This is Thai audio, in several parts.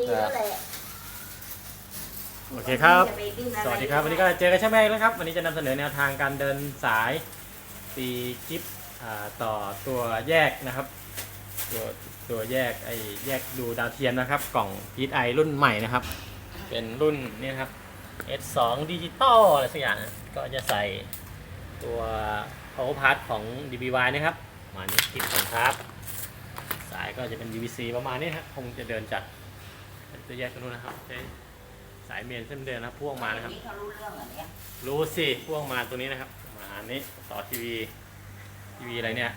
ดีแล้วแหละโอเคครับจะไปดิ้นอะไรสวัสดีครับ วันนี้ก็เจอกันใช่ไหมแล้วครับ วันนี้จะนำเสนอแนวทางการเดินสายตีกิฟอ่าต่อตัวแยกนะครับ ตัวตัวแยกไอแยกดูดาวเทียมนะครับ กล่อง PSI รุ่นใหม่นะครับ เป็นรุ่นนี่นะครับ S2 ดิจิตอลอะไรสักอย่างนะก็จะใส่ตัว power part ของ DBY นะครับประมาณนี้คลิปของครับ สายก็จะเป็น DVC ประมาณนี้ครับคงจะเดินจาก เป็นตัวแยกกันนู้นนะครับใช้สายเมนเส้นเดินนะครับพ่วงมานะครับ นี่เขารู้เรื่องเหรอเนี่ยรู้สิพ่วงมาตัวนี้นะครับ มาอันนี้ต่อทีวีทีวีอะไรเนี่ย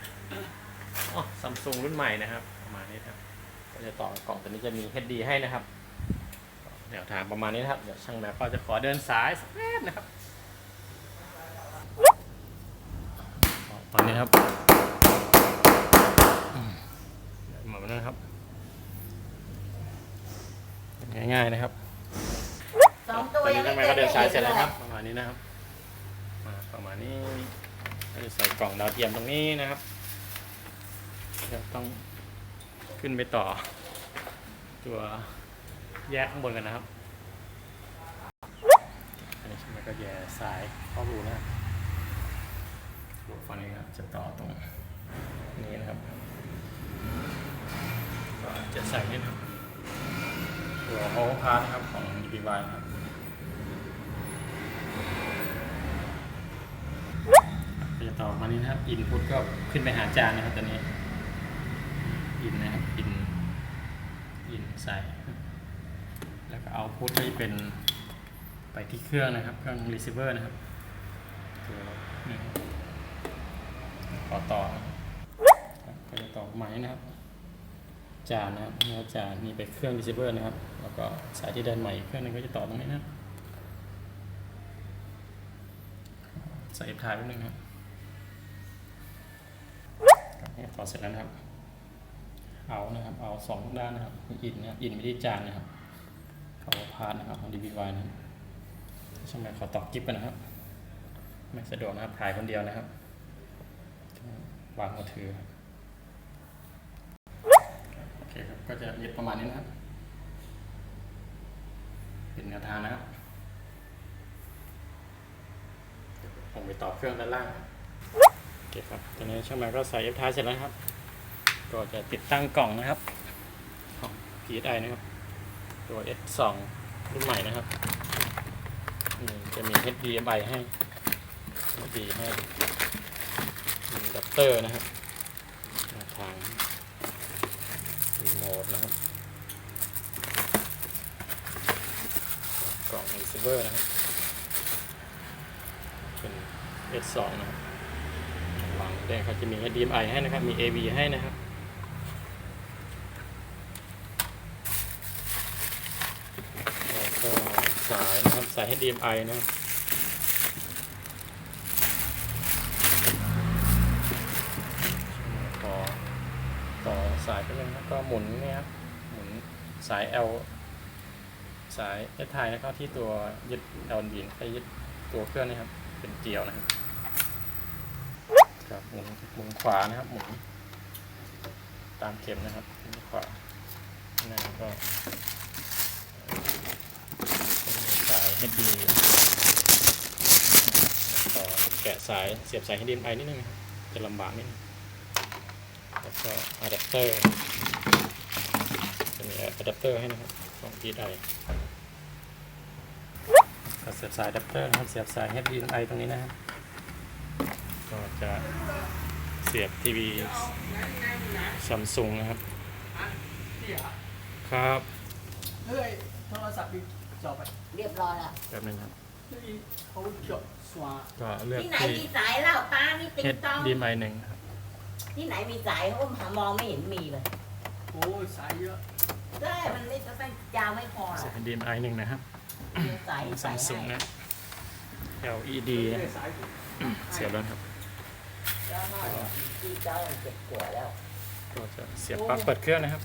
อ๋อซัมซุงรุ่นใหม่นะครับประมาณนี้ครับก็จะต่อกล่องตัวนี้จะมี HD ให้นะครับแนวทางประมาณนี้นะครับ เดี๋ยวช่างแมวก็จะขอเดินสายสักแป๊บนะครับ ตอนนี้ครับอืมเหมือนนั้นนะครับง่ายๆนะครับสองตัวตอนยันี้งทำไมไม่ก็เดินสายเสร็จลแล้วครับ ประมาณนี้นะครับมาประมาณนี้ก็จะใส่กล่องดาวเทียมตรงนี้นะครับเดี๋ยวต้องขึ้นไปต่อ ตัวแยกข้างบนกันนะครับอันนี้ใช่ไหมก็แย่สายเข้ารูนะครับฝั่งนี้ครับจะต่อตรงนี้นะครับก็จะใส่นี่นะครับตัว โอเวอร์พาร์นะครับของ DPY นะครับก็จะต่อมานี้นะครับ อินพุตก็ขึ้นไปหาจานนะครับตอนนี้ อินนะครับ อิน อินใส่ แล้วก็เอาพุตก็จะเป็นไปที่เครื่องนะครับ เครื่องรีเซิเวอร์นะครับตัวนี้ขอต่อก็จะต่อไม้นะครับ จานนะครับนี่จานนี่ไปเครื่องรีเซิเวอร์นะครับ แล้วก็สายที่เดินใหม่เครื่องนึงก็จะต่อตรงนี้นะครับใส่ถ่ายแป๊บนึงนะครับครับนี่ต่อเสร็จแล้วนะครับ เอานะครับ เอาสองด้านนะครับอินนะครับอินไปที่จานนะครับเขาพาดนะครับของ DBY นะครับช่างแม่ขอต่อกิฟกันนะครับ ไม่สะดวกนะครับถ่ายคนเดียวนะครับวางมือถือครับ คครับ ก็จะยึดประมาณนี้นะครับ เป็นแนวทางนะครับ ผมไปต่อเครื่องด้านล่างโอเคครับ ตอนนี้ช่างแมวก็ใส่เอฟท้ายเสร็จแล้วครับ ก็จะติดตั้งกล่องนะครับ ของ PSI นะครับ ตัว S2 รุ่นใหม่นะครับ นี่จะมี HDMI ให้ HD ให้มีอะแดปเตอร์นะครับทาง รีโมทนะครับกล่อง receiver นะครับเป็น S2 นะครับวางแดงเขาจะมี HDMI ให้นะครับ มี AV ให้นะครับแล้วก็สายนะครับสาย HDMI นะครับขอต่อ สายไปเลยนะก็หมุนเนี่ยครับหมุนสาย L สาย S ไทยแล้วก็ที่ตัวยึด L บีนไปยึดตัวเครื่องนะครับ เป็นเกลียวนะครับครับหมุนหมุนขวานะครับหมุนตามเข็มนะครับหมุนขวานะก็สายให้ดีต่อแกะสายเสียบสายให้ดีไอนิดนึงจะลำบากนิดนึง ก็อะแดปเตอร์จะมีอะแดปเตอร์ให้นะครับของพีไอก็เสียบสายอะแดปเตอร์นะครับเสียบสาย HDMI ตรงนี้นะครับก็จะเสียบทีวีซัมซุงนะครับ ครับเฮ้ยโทรศัพท์อีกจอบไปเรียบร้อยแล้วแป๊บนึงครับเฮ้ยเขาจบสวาก็เลือกที่ไหนที่มีสายแล้วป้ามีติ๊กต้อง HDMI หนึ่งครับ ที่ไหนมีสายเขาหามองไม่เห็นมีเลยโอ้ยสายเยอะใช่มันไม่ต้องยาวไม่พอหรเสีอยกบ HDMI หนึ่งนะครับมีสายซัสามยซุงให้นะ LED นะเฮ้ยสายถูกเสียบแล้วครับเจ้าหน่อยที่เจ้าเจ็บปวดแล้ว ก็จะเสียบปลั๊กเปิดเครื่องนะครับ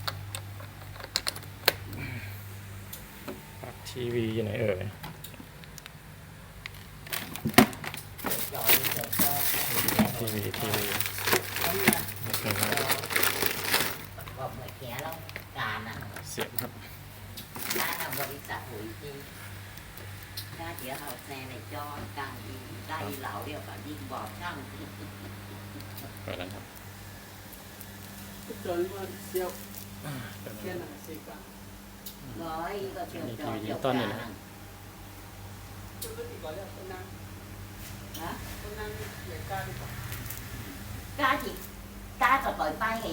ปลั๊กทีวีอยู่ไหนเอ่ยหย่อนเสร็จก็ทีวีทีวี เขาเนี่ย โอเคครับ ก็เหมือนแขนแล้วการอะ เสียบครับ บริษัทหวยจริงถ้าเดี๋ยวเราแซงในจอกลางดีได้ เหล่าเดียวกับยิ่งบอกช่างเปิดแล้วครับจนมันเสียวแค่นั้นสิกันร้อยก็เชียวมีจอทีวีเดียวต้นกัอยู่นนะคุณก็ดีกว่าแล้วคนนั้นฮะคนนั้นเหยียดกล้าดีกว่ากล้าจิกล้าจะปล่อยไปให้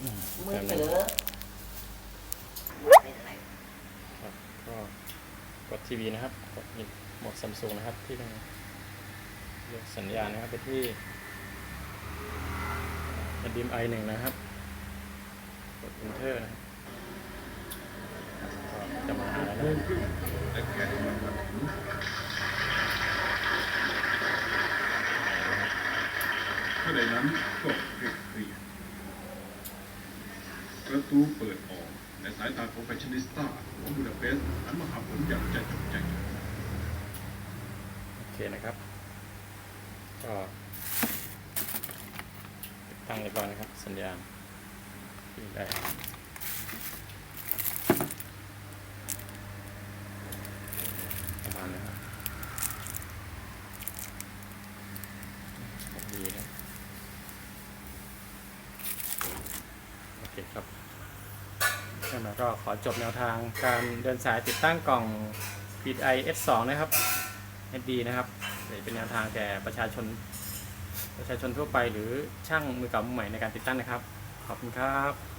อืมมือแป๊บนึถืงอเป็นอะไรครับก็ก ดทีวีนะครับ กดนี่โหมดซัมซุงนะครับ ที่เป็นเลือกสัญญาณนะครับไปที่ HDMI หนึ่งนะครับ กด Enter นะครับก็จะมาแล้วนะครับเมื่อใดนั้นก็เครียดเครียดประตูเปิดออก ในสายตาของแฟชั่นนิสต้าของบูดาเปสต์หันมาหาผมอย่างใจจดใจจ่อโอเคนะครับ ก็ติดตั้งเรียบร้อยนะครับ สัญญาณได้ประมาณนี้ครับดีนะโอเคครับ แล้วก็ขอจบแนวทางการเดินสายติดตั้งกล่อง PI S2 นะครับ SD นะครับเดี๋ยวเป็นแนวทางแก่ประชาชน ประชาชนทั่วไปหรือช่างมือเก่ามือใหม่ในการติดตั้งนะครับ ขอบคุณครับ